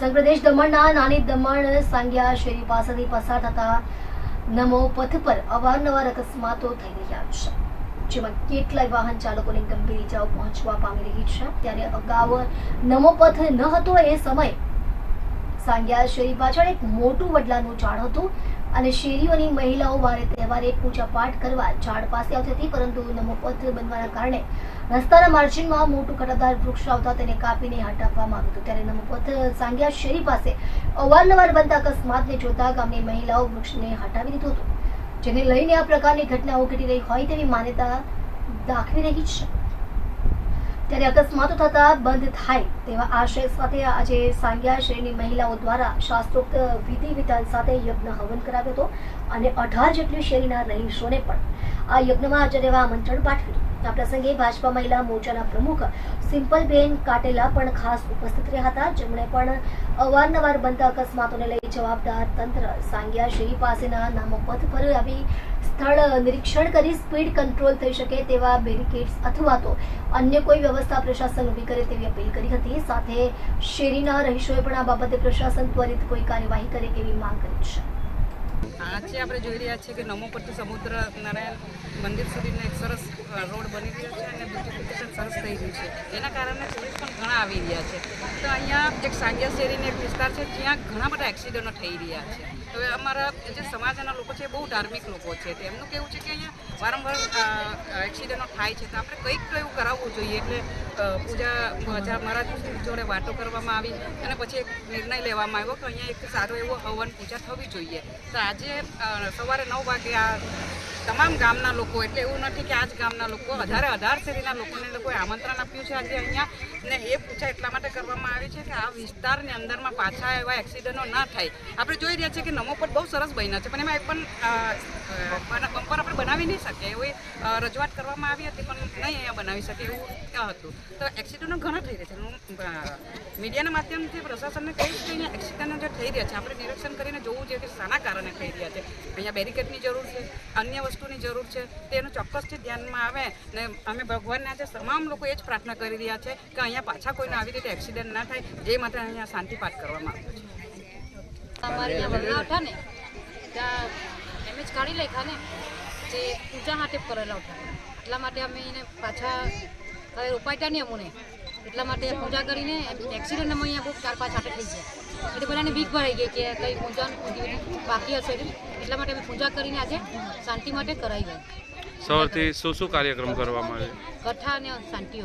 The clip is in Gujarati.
સંઘપ્રદેશ દમણના નાની દમણ સાંગ્યા શેરી પાસેથી પસાર થતા નમો પથ પર અવારનવાર અકસ્માતો થઈ રહ્યા છે. જેમાં કેટલાય વાહન ચાલકોને ગંભીર ઇજાઓ પહોંચવા પામી રહી છે. ત્યારે અગાઉ નમો પથ ન હતો એ સમયે સાંગ્યા શેરી પાછળ એક મોટું વડલાનું ઝાડ હતું અને શેરીઓની મહિલાઓ વારે તહેવારે પૂજા પાઠ કરવા ઝાડ પાસે આવતી હતી, પરંતુ નમો પથ બનવાના કારણે રસ્તાના માર્જિનમાં મોટું કટાદાર વૃક્ષ આવતા તેને કાપીને હટાવવામાં આવ્યું હતું. ત્યારે પથ સાંગ્યા શેરી પાસે અવારનવાર બનતા અકસ્માતને જોતા ગામની મહિલાઓ વૃક્ષને હટાવી દીધું હતું, જેને લઈને આ પ્રકારની ઘટનાઓ ઘટી રહી હોય તેવી માન્યતા દાખવી રહી છે. ત્યારે અકસ્માતો થતા બંધ થાય તેવા આશય સાથે આજે સાંગ્યા શ્રેણી મહિલાઓ દ્વારા શાસ્ત્રોક્ત વિધિ વિધાન સાથે યજ્ઞ હવન કરાવ્યો હતો અને અઢાર જેટલી શેરીના રહીશોને પણ આ યજ્ઞમાં હાજર રહેવા આમંત્રણ પાઠવ્યું. આ પ્રસંગે ભાજપા મહિલા મોરચાના પ્રમુખ સિમ્પલબેન કાટેલા પણ ખાસ ઉપસ્થિત રહ્યા હતા. જેમણે પણ અવારનવાર બનતા અકસ્માતોને લઈ જવાબદાર તંત્ર સાંગ્યા શેરી પાસેના નામો પથ પર આવી સ્થળ નિરીક્ષણ કરી સ્પીડ કંટ્રોલ થઈ શકે તેવા બેરિકેડ્સ અથવા તો અન્ય કોઈ વ્યવસ્થા પ્રશાસન ઊભી કરે તેવી અપીલ કરી હતી. સાથે શેરીના રહીશોએ પણ આ બાબતે પ્રશાસન ત્વરિત કોઈ કાર્યવાહી કરે તેવી માંગ કરી છે. આજે આપણે જોઈ રહ્યા છીએ કે નમો પરથી સમુદ્ર નારાયણ મંદિર સુધીનો એક સરસ રોડ બની રહ્યો છે અને બ્યુટિફિકેશન સરસ થઈ રહ્યું છે. એના કારણે ટુરિસ્ટ પણ ઘણા આવી રહ્યા છે. તો અહીંયા એક સાંગિયા શેરીનો એક વિસ્તાર છે, જ્યાં ઘણા બધા એક્સિડન્ટો થઈ રહ્યા છે. હવે અમારા જે સમાજના લોકો છે બહુ ધાર્મિક લોકો છે. તો એમનું કહેવું છે કે અહીંયા વારંવાર એક્સિડન્ટો થાય છે, તો આપણે કંઈક તો એવું કરાવવું જોઈએ. એટલે પૂજા મહારાજ જોડે વાતો કરવામાં આવી અને પછી એક નિર્ણય લેવામાં આવ્યો કે અહીંયા એક સારો એવો હવન પૂજા થવી જોઈએ. તો આજે સવારે નવ વાગે આ તમામ ગામના લોકો, એટલે એવું નથી કે આ જ ગામના લોકો અઢારે અઢાર શેરીના લોકોને લોકોએ આમંત્રણ આપ્યું છે આજે અહીંયા, ને એ પૂછા એટલા માટે કરવામાં આવી છે કે આ વિસ્તારની અંદરમાં પાછા એવા એક્સિડન્ટો ના થાય. આપણે જોઈ રહ્યા છીએ કે નમો પર બહુ સરસ બન્યા છે, પણ એમાં એક પણ બમ્પર આપણે બનાવી નહીં શકીએ. એવી રજૂઆત કરવામાં આવી હતી, પણ નહીં અહીંયા બનાવી શકે એવું ક્યાં હતું. તો એક્સિડન્ટો ઘણા થઈ રહ્યા છે. હું મીડિયાના માધ્યમથી પ્રશાસનને કહીશ કે અહીંયા એક્સિડન્ટો જે થઈ રહ્યા છે, આપણે નિરીક્ષણ કરીને જોવું જોઈએ કે શાના કારણે થઈ રહ્યા છે. અહીંયા બેરિકેડની જરૂર છે, અન્ય વસ્તુની જરૂર છે. તેનું ચોક્કસથી ધ્યાનમાં આવે ને અમે ભગવાનના આજે તમામ લોકો એ જ પ્રાર્થના કરી રહ્યા છે કે અહીંયા પાછા કોઈને આવી રીતે એક્સિડન્ટ ના થાય, જે માટે અહીંયા શાંતિ પાઠ કરવામાં આવ્યો છે. અમારે અહીંયા વલ્લા હતા ને ત્યાં એમ લખ્યા ને જે પૂજા માટે કરેલા હતા. એટલા માટે અમે એને પાછા હવે રોપાયતા નહીં અમને. એટલા માટે પૂજા કરીને એક્સિડન્ટ અમે અહીંયા બહુ ચાર પાંચ આટે થઈ છે એટલે બધાને બીક ભરાઈ ગઈ કે કંઈ પૂજા બાકી હશે એટલા માટે અમે પૂજા કરીને આજે શાંતિ માટે કરાવી ગઈ સવારથી શું શું કાર્યક્રમ કરવામાં આવે કથા અને શાંતિ